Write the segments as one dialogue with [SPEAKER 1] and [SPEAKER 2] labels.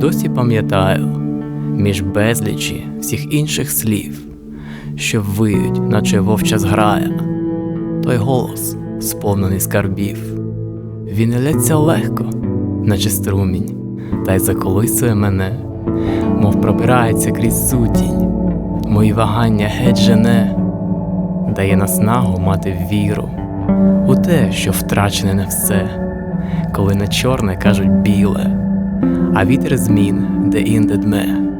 [SPEAKER 1] досі пам'ятаю між безлічі всіх інших слів, що виють, наче вовча зграя, той голос, сповнений скарбів. Він лється легко, наче струмінь, та й заколисує мене, мов пробирається крізь сутінь, мої вагання геть жене, дає наснагу мати віру у те, що втрачене не все, коли на чорне кажуть біле, а вітер змін де інде дме.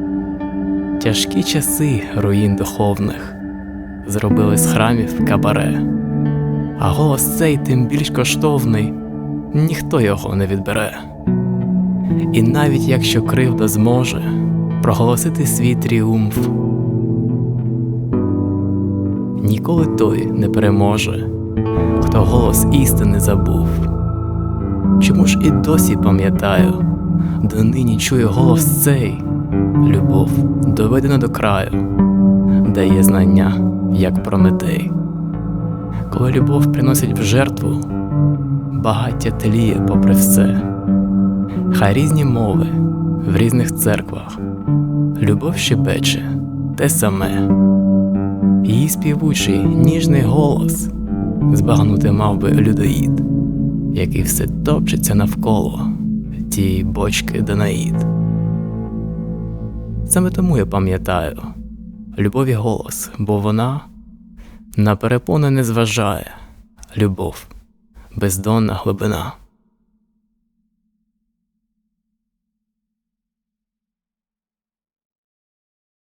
[SPEAKER 1] Тяжкі часи руїн духовних зробили з храмів кабаре, а голос цей тим більш коштовний, ніхто його не відбере. І навіть якщо кривда зможе проголосити свій тріумф, ніколи той не переможе, хто голос істини забув. Чому ж і досі пам'ятаю, донині чую голос цей, любов доведена до краю, дає знання, як Прометей. Коли любов приносить в жертву, багаття тліє попри все. Хай різні мови в різних церквах, любов щебече те саме. Її співучий ніжний голос збагнути мав би людоїд, який все топчеться навколо тієї бочки Данаїд. Саме тому я пам'ятаю любові голос, бо вона на перепони не зважає, любов, бездонна глибина.